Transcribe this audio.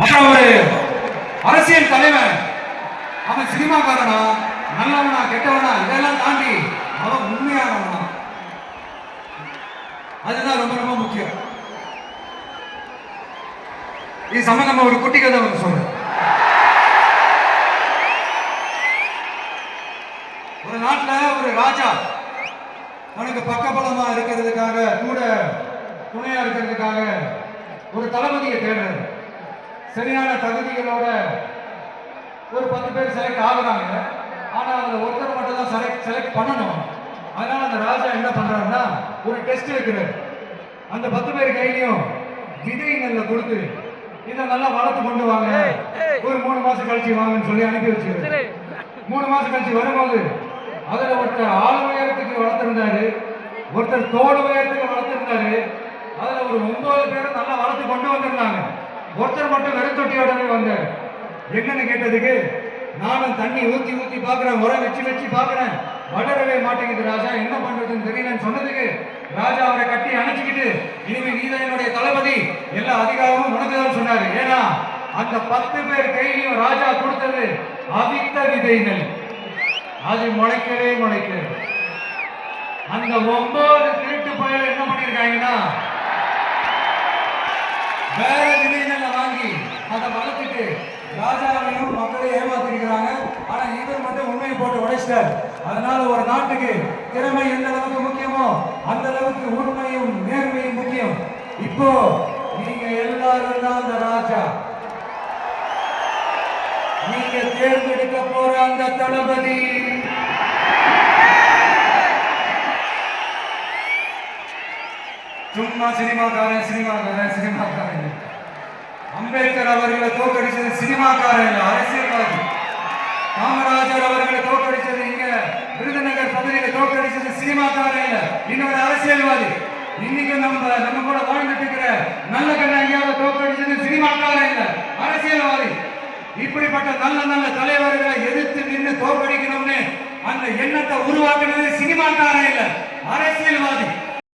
அப்புறம் ஒரு அரசியல் தலைவன் அவன் சினிமாக்காரனா நல்லவனா கெட்டவனா இதெல்லாம் தாண்டி அவன் உண்மையானவனா. அதுதான் ரொம்ப ரொம்ப முக்கியம். இது சம்பந்தமா ஒரு குட்டி கதை ஒன்று சொல்றேன். ஒரு நாட்டுல ஒரு ராஜா தனக்கு பக்கபலமா இருக்கிறதுக்காக கூட துணையா இருக்கிறதுக்காக ஒரு தளபதியை தேடுறாரு. சரியான தகுதிகளோட ஒரு பத்து பேர் செலக்ட் ஆகுறாங்க. ஆனா அதுல ஒருத்தர் மட்டும் தான் செலக்ட் செலக்ட் பண்ணணும். அதனால அந்த ராஜா என்ன பண்றாருன்னா ஒரு டெஸ்ட் வைக்கிறாரு அந்த பத்து பேர் கையிலையும் விதை நெல்லை கொடுத்து இதை நல்லா வளர்த்து கொண்டு வாங்க. ஒரு மூணு மாசம் கழிச்சு வாங்கன்னு சொல்லி அனுப்பி வச்சிருக்காரு. மூணு மாசம் கழிச்சு வரும்போது அதுல ஒருத்தர் ஆள் உயரத்துக்கு வளர்த்திருந்தாரு. ஒருத்தர் தோடு உயரத்துக்கு வளர்த்திருந்தாரு. அதுல ஒரு ஒன்பது பேரும் நல்லா வளர்த்து கொண்டு வந்திருந்தாங்க. ஒருத்தர் மட்டும் வெறும் தொட்டியோடவே வந்தார் என்னன்னு கேட்டதுக்கு நானும் தண்ணி ஊத்தி ஊத்தி பாக்குறேன் உரம் வச்சு வச்சு பாக்குறேன். வளரவே மாட்டேங்குது ராஜா என்ன பண்றதுன்னு தெரியலன்னு சொன்னதுக்கு ராஜா அவரை கட்டி அணைச்சிக்கிட்டு இனிமே நீதான் என்னுடைய தளபதி. எல்லா அதிகாரமும் உனக்கு தான் சொன்னாரு. ஏன்னா அந்த பத்து பேர் கையிலையும் ராஜா கொடுத்தது அவித்த விதைகள். அது முளைக்கவே முளைக்கவே. அந்த ஒன்பது திருட்டு பயல் என்ன பண்ணிருக்காங்கன்னா வேற விதைகளை வாங்கி அதை வளர்த்துட்டு ராஜாவையும் மக்களையும் ஏமாத்திருக்கிறாங்க. ஆனா இவர் மட்டும் உண்மையை போட்டு உடைச்சிட்டார். அதனால ஒரு நாட்டுக்கு திறமை எந்த அளவுக்கு முக்கியமோ அந்த அளவுக்கு உண்மையும் நேர்மையும் முக்கியம். இப்போ நீங்க எல்லாரும் தான் அந்த ராஜா. நீங்க தேர்ந்தெடுக்க போற அந்த தளபதி. சும்மா சினிமாக்காரன் சினிமாக்காரன் சினிமா அம்பேத்கர் அவர்களை தோற்கடிச்சது சினிமாக்காரர்கள் அரசியல்வாதி. காமராஜர் அவர்களை தோற்கடிச்சது இங்க விருதுநகர் பகுதியில தோற்கடிச்சது சினிமாக்காரர்கள் இன்னொரு அரசியல்வாதி. இன்னைக்கு நம்ம நம்ம கூட வாழ்ந்துட்டு இருக்கிற நல்ல கண்ணாங்கியாவை தோற்கடிச்சது சினிமாக்காரர்கள் அரசியல்வாதி. இப்படிப்பட்ட நல்ல நல்ல தலைவர்களை எதிர்த்து நின்று தோற்கடிக்கணும்னு அந்த எண்ணத்தை உருவாக்குனது சினிமாக்காரன் இல்ல அரசியல்வாதி.